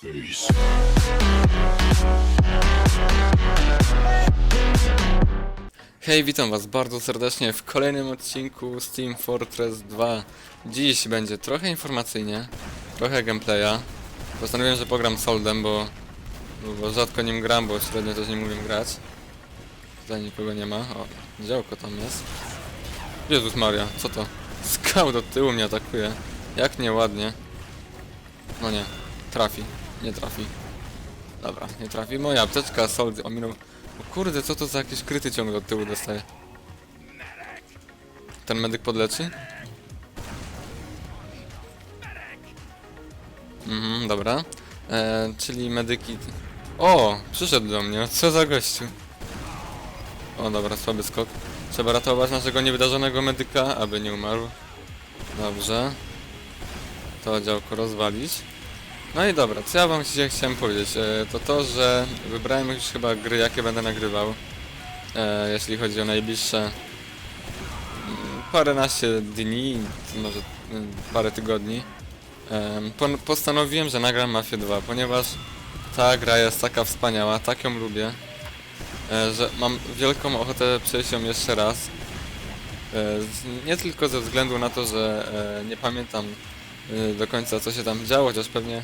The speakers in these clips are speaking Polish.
face. Hej, witam was bardzo serdecznie w kolejnym odcinku z Team Fortress 2. Dziś będzie trochę informacyjnie, trochę gameplaya. Postanowiłem, że pogram Soldem, bo, bo rzadko nim gram, bo średnio też nie umiem grać. Tutaj nikogo nie ma. O, działko tam jest. Jezus Maria, co to? Skał do tyłu mnie atakuje. Jak nieładnie. No nie, trafi, nie trafi. Dobra, nie trafi. Moja apteczka, Sold ominął o kurde, co to za jakieś kryty ciągle od tyłu dostaje? Ten medyk podleczy? Mhm, dobra. E, czyli medyki... O! Przyszedł do mnie, co za gościu? O, dobra, słaby skok. Trzeba ratować naszego niewydarzonego medyka, aby nie umarł. Dobrze. To działko rozwalić. No i dobra, co ja wam dzisiaj chciałem powiedzieć, e, to to, że wybrałem już chyba gry, jakie będę nagrywał, e, jeśli chodzi o najbliższe mm, paręnaście dni, może mm, parę tygodni. Postanowiłem, że nagram Mafię 2, ponieważ ta gra jest taka wspaniała, tak ją lubię, e, że mam wielką ochotę przejść ją jeszcze raz. Nie tylko ze względu na to, że nie pamiętam do końca co się tam działo, chociaż pewnie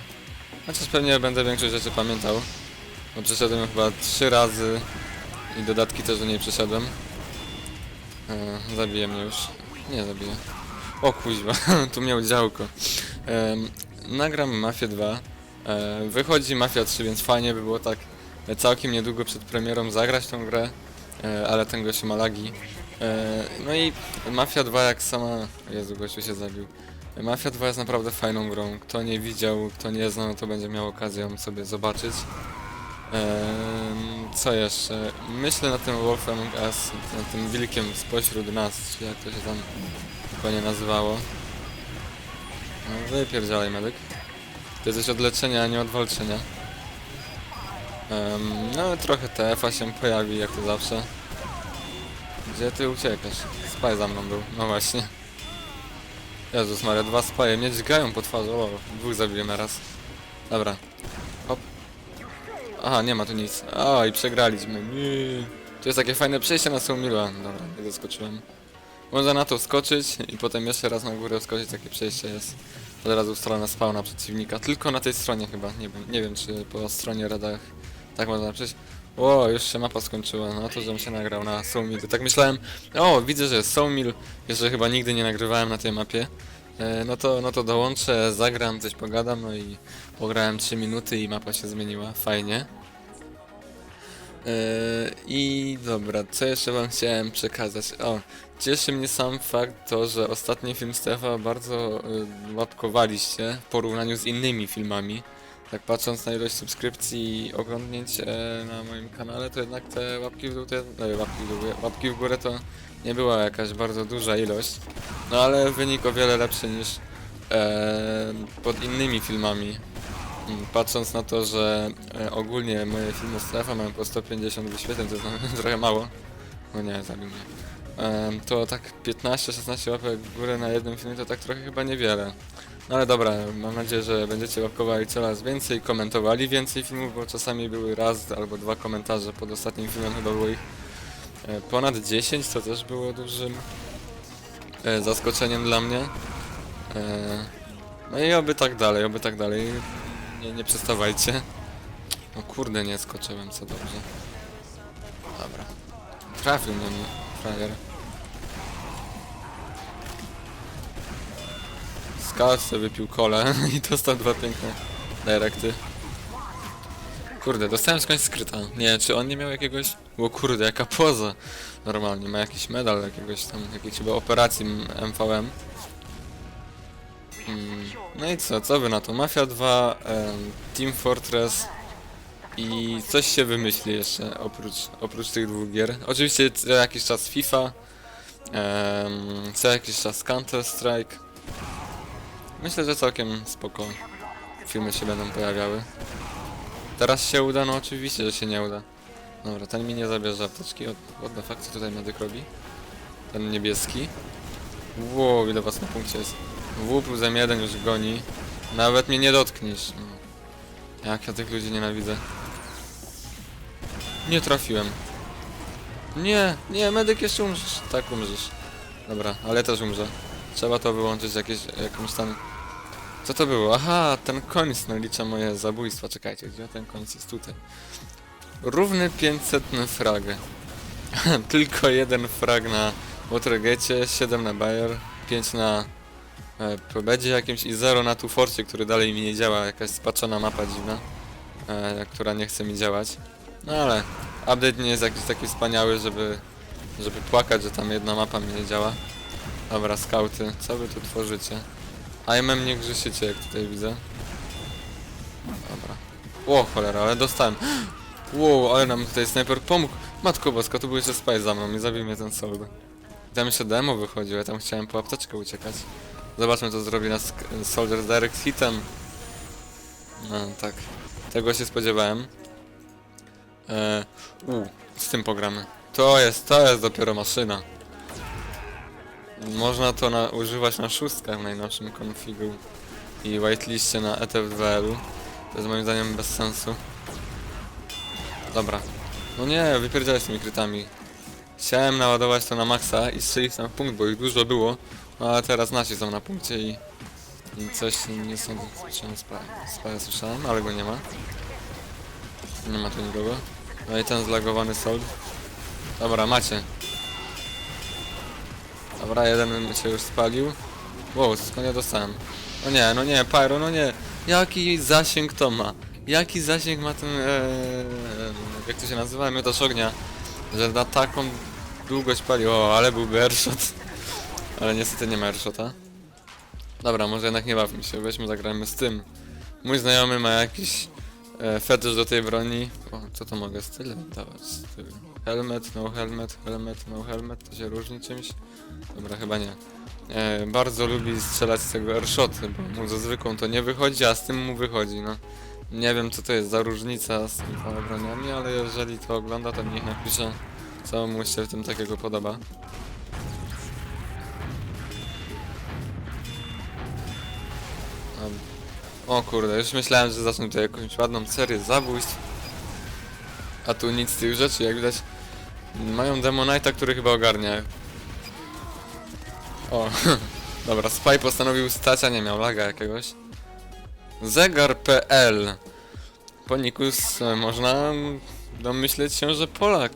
chociaż pewnie będę większość rzeczy pamiętał. Bo przeszedłem ją chyba trzy razy i dodatki też do niej przeszedłem. E, zabije mnie już. Nie zabije. O kuźwa, tu miał działko. E, nagram Mafię 2. E, wychodzi Mafia 3, więc fajnie by było tak e, całkiem niedługo przed premierą zagrać tą grę, e, ale ten gościu ma lagi. E, no i Mafia 2 jak sama... Jezu, gościu się zabił. Mafia 2 jest naprawdę fajną grą. Kto nie widział, kto nie znał, to będzie miał okazję sobie zobaczyć. Ehm, co jeszcze? Myślę nad tym Wolf Among Us, tym wilkiem spośród nas, czy jak to się tam dokładnie nazywało. No wypierdzialaj medyk. To jest od leczenia, a nie od walczenia. Em, no trochę TF-a się pojawi, jak to zawsze. Gdzie ty uciekasz? Spaj za mną był, no właśnie. Jezus Maria, dwa spaje mnie dźgają po twarzy, o, dwóch zabiłem na raz. Dobra. Hop. Aha, nie ma tu nic. O, i przegraliśmy. Nie. Tu jest takie fajne przejście na Soumila. Dobra, nie zaskoczyłem. Można na to skoczyć i potem jeszcze raz na górę skoczyć, takie przejście jest. Od razu w stronę spawna przeciwnika. Tylko na tej stronie chyba, nie nie wiem czy po stronie radach tak można przejść. O, już się mapa skończyła, no to żebym się nagrał na Soulmill. Tak myślałem, o, widzę, że jest Soulmill, jeszcze chyba nigdy nie nagrywałem na tej mapie. E, no to, no to dołączę, zagram, coś pogadam, no i pograłem 3 minuty i mapa się zmieniła, fajnie. E, I dobra, co jeszcze wam chciałem przekazać? O, cieszy mnie sam fakt to, że ostatni film Stefa bardzo y, łapkowaliście w porównaniu z innymi filmami. Tak patrząc na ilość subskrypcji i oglądnięć e, na moim kanale, to jednak te łapki w dół, te, e, łapki, w dół, łapki w górę to nie była jakaś bardzo duża ilość. No ale wynik o wiele lepszy niż e, pod innymi filmami. Mm, Patrząc na to, że e, ogólnie moje filmy Strefa mają po 150 wyświetleń, to jest no, trochę mało. No nie, zabił mnie. Em, to tak 15-16 łapek w górę na jednym filmie to tak trochę chyba niewiele. No ale dobra, mam nadzieję, że będziecie łapkowali coraz więcej, komentowali więcej filmów, bo czasami były raz albo dwa komentarze pod ostatnim filmem, chyba było ich e, ponad 10, to też było dużym e, zaskoczeniem dla mnie. E, no i oby tak dalej, oby tak dalej. Nie, nie przestawajcie. O kurde, nie skoczyłem, co dobrze. Dobra. Trafił mnie frajer. Sobie wypił kole i dostał dwa piękne directy. Kurde, dostałem skądś skryta. Nie, czy on nie miał jakiegoś... O kurde, jaka poza. Normalnie, ma jakiś medal jakiegoś tam, jakiejś chyba operacji MVM. Mm, no i co, co wy na to? Mafia 2, em, Team Fortress i coś się wymyśli jeszcze oprócz, oprócz tych dwóch gier. Oczywiście co jakiś czas FIFA, em, co jakiś czas Counter Strike. Myślę, że całkiem spoko filmy się będą pojawiały. Teraz się uda? No oczywiście, że się nie uda. Dobra, ten mi nie zabierze apteczki. What the fuck, co tutaj medyk robi? Ten niebieski. Wow, ile was na punkcie jest. W plus M1 już goni. Nawet mnie nie dotkniesz. No. Jak ja tych ludzi nienawidzę. Nie trafiłem. Nie, nie, medyk jeszcze umrzesz. Tak umrzesz. Dobra, ale też umrze. Trzeba to wyłączyć jakieś, jakimś tam... Co to było? Aha, ten końc nalicza moje zabójstwa. Czekajcie, gdzie ten końc jest tutaj? Równy 500 frag. Tylko jeden frag na Watergate, 7 na Bayer, 5 na e, Probedzie jakimś i 0 na Tuforcie, który dalej mi nie działa. Jakaś spaczona mapa dziwna, e, która nie chce mi działać. No ale update nie jest jakiś taki wspaniały, żeby, żeby płakać, że tam jedna mapa mi nie działa. Dobra, skauty, co wy tu tworzycie? AMM nie grzeszycie, jak tutaj widzę. Dobra. O cholera, ale dostałem. Wow, ale nam tutaj snajper pomógł. Matko boska, tu był jeszcze spy za mną i zabił mnie ten sold. I Tam jeszcze demo wychodził, ja tam chciałem po apteczkę uciekać. Zobaczmy co zrobi nas Soldier Direct Hitem. No tak, tego się spodziewałem. Eee, u, z tym pogramy. To jest, to jest dopiero maszyna. Można to na, używać na szóstkach w najnowszym configu i whitelistie na E ETFWL. To jest moim zdaniem bez sensu. Dobra. No nie, wypierdzielaj z tymi krytami. Chciałem naładować to na maksa i strzelić tam punkt, bo ich dużo było. No ale teraz nasi są na punkcie i... I coś nie sądzę, słyszałem. Spaja słyszałem, ale go nie ma. Nie ma tu nikogo. No i ten zlagowany sold. Dobra, macie. Dobra, jeden się już spalił. Wow, skąd ja dostałem? No nie, no nie, Pyro, no nie. Jaki zasięg to ma? Jaki zasięg ma ten, ee, jak to się nazywa, miotacz ognia? Że na taką długość pali. O, ale byłby airshot. Ale niestety nie ma airshota. Dobra, może jednak nie bawmy się, weźmy zagrajmy z tym. Mój znajomy ma jakiś e, fetysz do tej broni. O, co to mogę? Styl dawać? Styl. Helmet, no helmet, helmet, no helmet. To się różni czymś? Dobra, chyba nie. E, bardzo lubi strzelać z tego airshoty, bo mu ze zwykłą to nie wychodzi, a z tym mu wychodzi, no. Nie wiem co to jest za różnica z tymi broniami, ale jeżeli to ogląda, to niech napisze, co mu się w tym takiego podoba. O kurde, już myślałem, że zacznę tutaj jakąś ładną serię zabójstw. A tu nic z tych rzeczy, jak widać. Mają Demonite'a, który chyba ogarnia. O, dobra, Spy postanowił stać, a nie miał laga jakiegoś. Zegar.pl Po Nikus e, można domyśleć się, że Polak.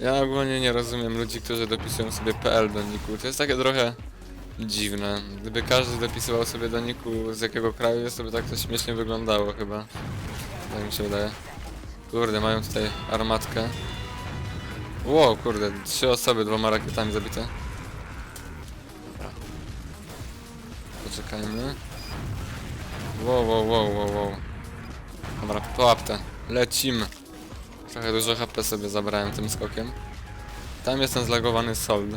Ja ogólnie nie rozumiem ludzi, którzy dopisują sobie PL do niku. To jest takie trochę dziwne. Gdyby każdy dopisywał sobie do niku z jakiego kraju jest, to by tak to śmiesznie wyglądało chyba. Tak mi się wydaje. Kurde, mają tutaj armatkę. Ło, kurde, trzy osoby dwoma rakietami zabite. Dobra. Poczekajmy. Wow, wow, wow, wow, wow. Dobra, po. Lecimy. Trochę dużo HP sobie zabrałem tym skokiem. Tam jest ten zlagowany sold.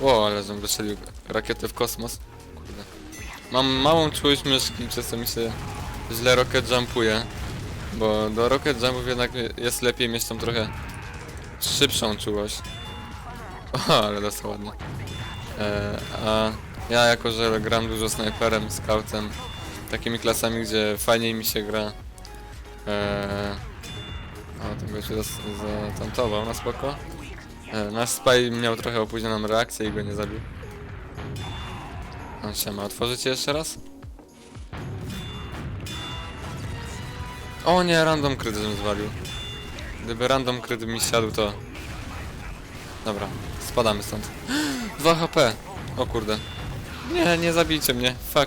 Ło, ale żem wystrzelił rakietę w kosmos. Kurde. Mam małą czułość myszki, przez co mi się źle rocket jumpuje. Bo do rocket jumpów jednak jest lepiej mieć tą trochę szybszą czułość. O, ale dostał ładnie. E, a ja jako, że gram dużo snajperem, scoutem, takimi klasami, gdzie fajniej mi się gra. E, o, ten zas- zatantował na spoko. E, nasz spy miał trochę opóźnioną reakcję i go nie zabił. On się ma otworzyć jeszcze raz? O nie, random kryt żebym zwalił. Gdyby random kryt mi siadł, to... Dobra, spadamy stąd. 2 HP! O kurde. Nie, nie zabijcie mnie, fuck.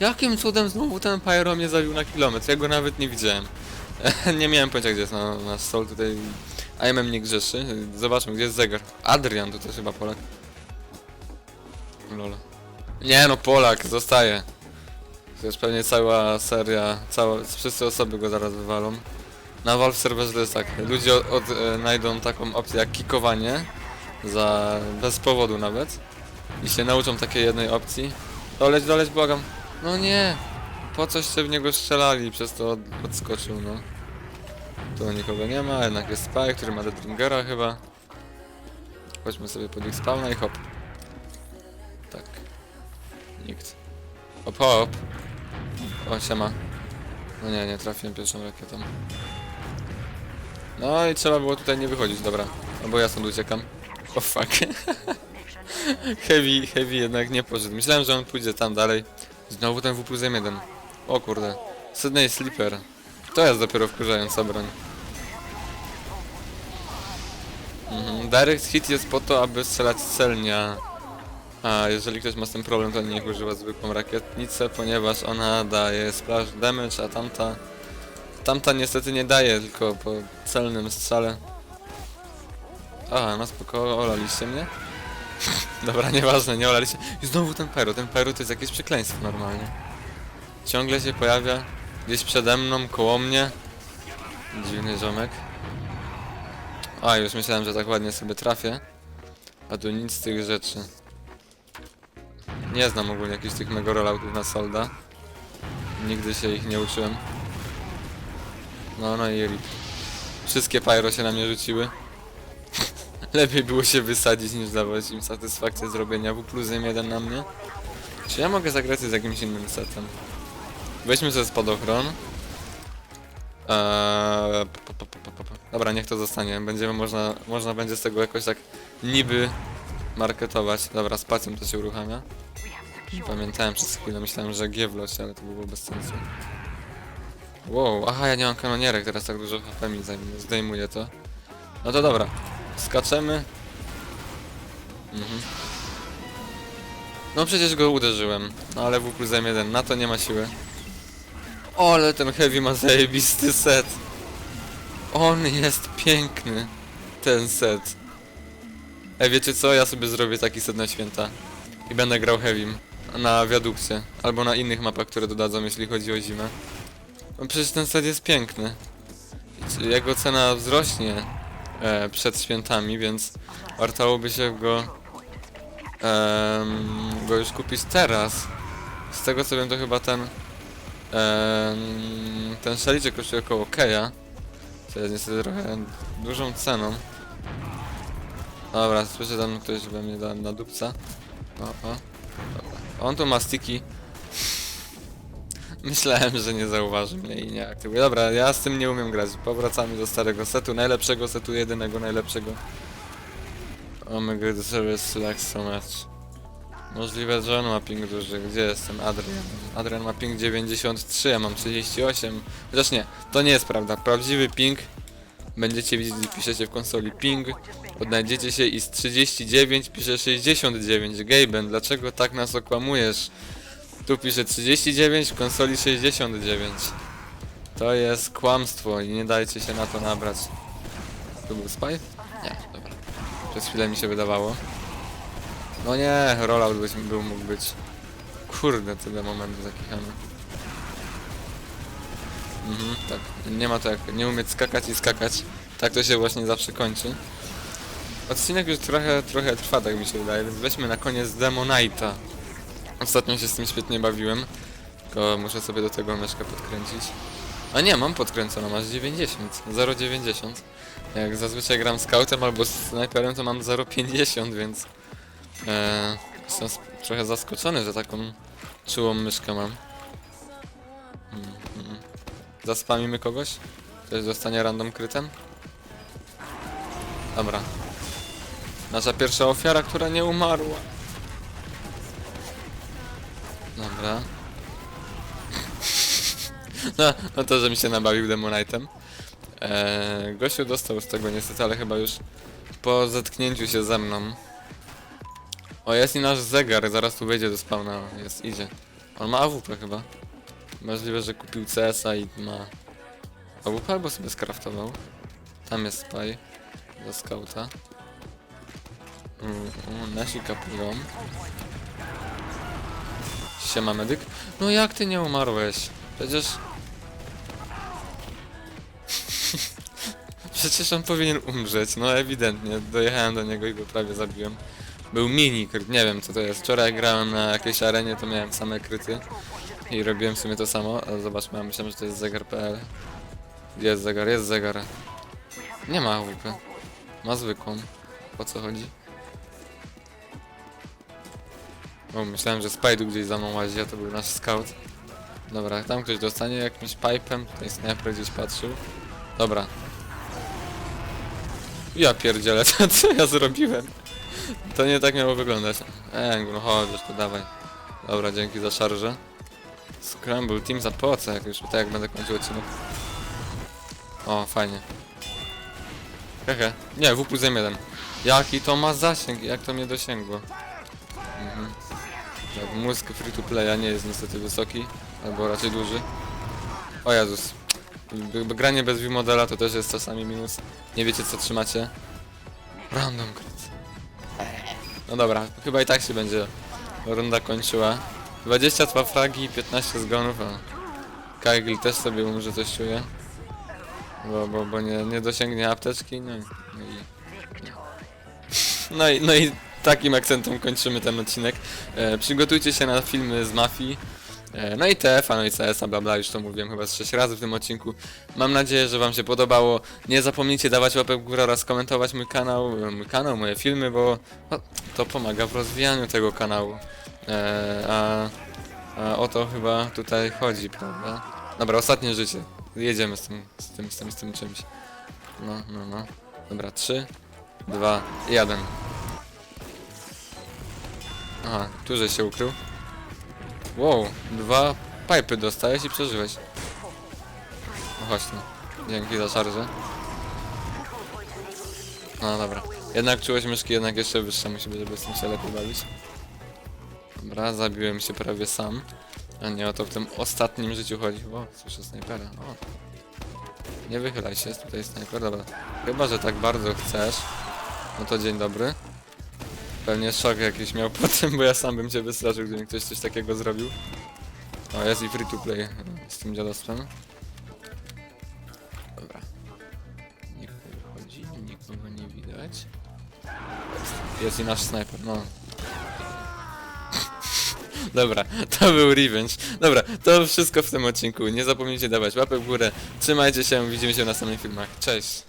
Jakim cudem znowu ten Pyro mnie zabił na kilometr? Ja go nawet nie widziałem. nie miałem pojęcia gdzie jest na, na stol tutaj. AMM nie grzeszy. Zobaczmy gdzie jest zegar. Adrian to też chyba Polak. Lol. Nie no Polak, zostaje. Jest pewnie cała seria, cała, wszyscy osoby go zaraz wywalą. Na Valve serwerze to jest tak, ludzie od, od, e, znajdą taką opcję jak kikowanie, za, bez powodu nawet. I się nauczą takiej jednej opcji. Doleć, doleć, błagam. No nie, po coście w niego strzelali, przez to od, odskoczył, no. Tu nikogo nie ma, jednak jest Spy, który ma Deadringera chyba. Chodźmy sobie pod ich spawna i hop. Tak. Nikt. Hop hop. O, siema. No nie, nie trafiłem pierwszą rakietą. No i trzeba było tutaj nie wychodzić, dobra. Albo ja stąd uciekam. O fuck. heavy, heavy jednak nie poszedł. Myślałem, że on pójdzie tam dalej. Znowu ten W plus M1. O kurde. Sydney Sleeper. To jest dopiero wkurzająca broń. Mhm. Direct hit jest po to, aby strzelać celnia. A jeżeli ktoś ma z tym problem, to niech używa zwykłą rakietnicę, ponieważ ona daje splash damage, a tamta... Tamta niestety nie daje, tylko po celnym strzale. Aha, no spoko, olaliście mnie? Dobra, nieważne, nie olaliście. I znowu ten peru, ten peru to jest jakieś przekleństwo normalnie. Ciągle się pojawia gdzieś przede mną, koło mnie. Dziwny ziomek. A, już myślałem, że tak ładnie sobie trafię. A tu nic z tych rzeczy. Nie znam ogólnie jakichś tych mega rolloutów na solda. Nigdy się ich nie uczyłem. No, no i rip. Wszystkie pyro się na mnie rzuciły. Lepiej było się wysadzić niż dawać im satysfakcję zrobienia W plus jeden na mnie. Czy ja mogę zagrać z jakimś innym setem? Weźmy sobie spadochron. Eee. Dobra, niech to zostanie. Będziemy można, można będzie z tego jakoś tak niby marketować. Dobra, spacją to się uruchamia. Pamiętałem przez chwilę, myślałem, że G w losie, ale to było bez sensu. Wow, aha, ja nie mam kanonierek, teraz tak dużo HP mi zajmuje, zdejmuję to. No to dobra, skaczemy. Mhm. No przecież go uderzyłem, no ale W plus M1, na to nie ma siły. O, ale ten Heavy ma zajebisty set. On jest piękny, ten set. Ej, wiecie co? Ja sobie zrobię taki set na święta. I będę grał Heavym. Na wiadukcie. Albo na innych mapach, które dodadzą, jeśli chodzi o zimę. No przecież ten set jest piękny. Jego cena wzrośnie e, przed świętami, więc wartałoby się go em, go już kupić teraz. Z tego co wiem, to chyba ten ten szaliczek kosztuje około Keja. Co jest niestety trochę dużą ceną. Dobra, słyszę tam ktoś we mnie da na dupca. O, o. Dobra. On tu ma stiki. Myślałem, że nie zauważy mnie i nie aktywuje. Dobra, ja z tym nie umiem grać. Powracamy do starego setu, najlepszego setu, jedynego najlepszego. Omega the Service Select so much. Możliwe, że on ma ping duży. Gdzie jestem? Adrian. Adrian ma ping 93, ja mam 38. Chociaż nie, to nie jest prawda. Prawdziwy ping będziecie widzieć, piszecie w konsoli ping. Odnajdziecie się i z 39 pisze 69. Gaben, dlaczego tak nas okłamujesz? Tu pisze 39, w konsoli 69. To jest kłamstwo i nie dajcie się na to nabrać. Tu był spy? Nie, dobra. Przez chwilę mi się wydawało. No nie, rollout być, był mógł być. Kurde, tyle momentów zakichamy. Mhm, tak. Nie ma to jak nie umieć skakać i skakać. Tak to się właśnie zawsze kończy. Odcinek już trochę, trochę trwa, tak mi się wydaje, więc weźmy na koniec Demonite'a. Ostatnio się z tym świetnie bawiłem, tylko muszę sobie do tego myszkę podkręcić. A nie, mam podkręconą, masz 90, 0,90. Jak zazwyczaj gram scoutem albo snajperem, to mam 0,50, więc e, jestem trochę zaskoczony, że taką czułą myszkę mam. Mm, mm. Zaspamimy kogoś? Ktoś dostanie random krytem? Dobra. Nasza pierwsza ofiara, która nie umarła. Dobra. No, no to, że mi się nabawił Demonite'em. Eee, Gosiu dostał z tego niestety, ale chyba już po zetknięciu się ze mną. O, jest i nasz zegar, zaraz tu wejdzie do spawna. Jest, idzie. On ma AWP chyba. Możliwe, że kupił CS-a i ma AWP albo sobie skraftował. Tam jest spy. Do skauta. Mm, nasi kapują. Siema medyk. No jak ty nie umarłeś? Przecież... Przecież on powinien umrzeć, no ewidentnie. Dojechałem do niego i go prawie zabiłem. Był mini kryt, nie wiem co to jest. Wczoraj grałem na jakiejś arenie, to miałem same kryty. I robiłem w sumie to samo, zobaczmy, ja myślałem, że to jest zegar.pl. Jest zegar, jest zegar. Nie ma AWP. Ma zwykłą. O co chodzi? O, myślałem, że Spajdu gdzieś za mną łazi, a to był nasz scout. Dobra, tam ktoś dostanie jakimś pipem, tutaj sniper gdzieś patrzył. Dobra. Ja pierdzielę, co ja zrobiłem? To nie tak miało wyglądać. Ej, no chodź, to dawaj. Dobra, dzięki za szarżę. Scramble Team za po jak już tak jak będę kończył odcinek. O, fajnie. Hehe. Nie, W plus M1. Jaki to ma zasięg, jak to mnie dosięgło. Mhm. Tak, mózg free to playa nie jest niestety wysoki, albo raczej duży. O Jezus. Granie bez view modela to też jest czasami minus. Nie wiecie co trzymacie. Random crit. No dobra, chyba i tak się będzie runda kończyła. 22 fragi, 15 zgonów, Kygl też sobie umrze, coś czuje. Bo, bo, bo nie, nie dosięgnie apteczki, no i... No i, no i, no i takim akcentem kończymy ten odcinek. E, przygotujcie się na filmy z Mafii. E, no i TF, no i CS, bla bla, już to mówiłem chyba z 6 razy w tym odcinku. Mam nadzieję, że wam się podobało. Nie zapomnijcie dawać łapek w górę oraz komentować mój kanał, e, mój kanał, moje filmy, bo no, to pomaga w rozwijaniu tego kanału. E, a, a o to chyba tutaj chodzi, prawda? Dobra, ostatnie życie. Jedziemy z tym, z tym, z tym, z tym czymś. No, no, no. Dobra, 3, 2, 1. Aha, tu się ukrył. Wow, dwa pipy dostałeś i przeżyłeś. No chodź tu. Dzięki za szarżę. No dobra. Jednak czułeś myszki jednak jeszcze wyższa musi być, żeby z tym się lepiej bawić. Dobra, zabiłem się prawie sam. A nie o to w tym ostatnim życiu chodzi. O, słyszę snajpera. O. Nie wychylaj się, tutaj snajper, dobra. Chyba, że tak bardzo chcesz. No to dzień dobry. Pewnie szok jakiś miał po tym, bo ja sam bym cię wystraszył, gdyby ktoś coś takiego zrobił. O, jest i free to play z tym dziadostwem. Dobra. Nikt nie wychodzi, nikogo nie widać. Jest, i nasz snajper, no. Dobra, to był revenge. Dobra, to wszystko w tym odcinku. Nie zapomnijcie dawać łapek w górę. Trzymajcie się, widzimy się w następnych filmach. Cześć!